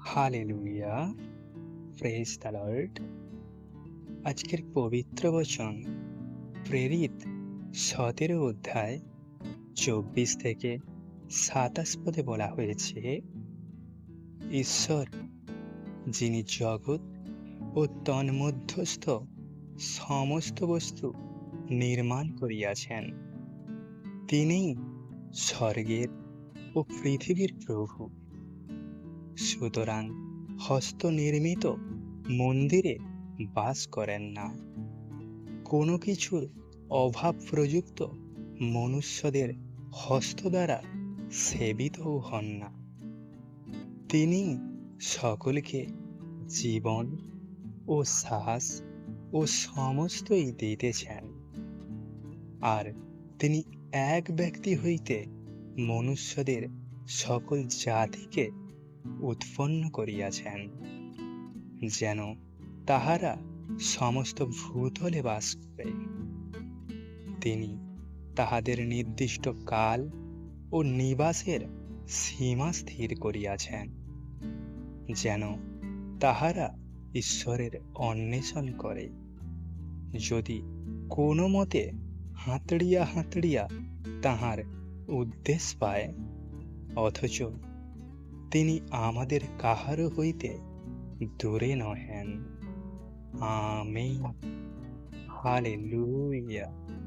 Hallelujah praise the Lord আজকের পবিত্র বচন, প্রেরিত সতেরো অধ্যায় চব্বিশ থেকে সাতাশ পদে বলা হয়েছে, ঈশ্বর, যিনি জগৎ ও তন্মধ্যস্থ সমস্ত বস্তু নির্মাণ করিয়াছেন, তিনিই স্বর্গের ও পৃথিবীর প্রভু। সুতরাং হস্তনির্মিত মন্দিরে বাস করেন না। কোনো কিছুর অভাব প্রযুক্ত মনুষ্যদের হস্ত দ্বারা সেবিতও হন না। তিনি সকলকে জীবন ও সাহস ও সমস্তই দিতেছেন। আর তিনি এক ব্যক্তি হইতে মনুষ্যদের সকল জাতিকে উৎপন্ন করিয়াছেন, যেন তাহারা সমস্ত ভূতলে বাস করে। তিনি তাহাদের নির্দিষ্ট কাল ও নিবাসের সীমা স্থির করিয়াছেন, যেন তাহারা ঈশ্বরের অন্বেষণ করে। যদি কোনো মতে হাতড়িয়া হাতড়িয়া তাহার উদ্দেশ্য পায়, অথচ তিনি আমাদের কাহারও হইতে দূরে নহেন। Amen hallelujah.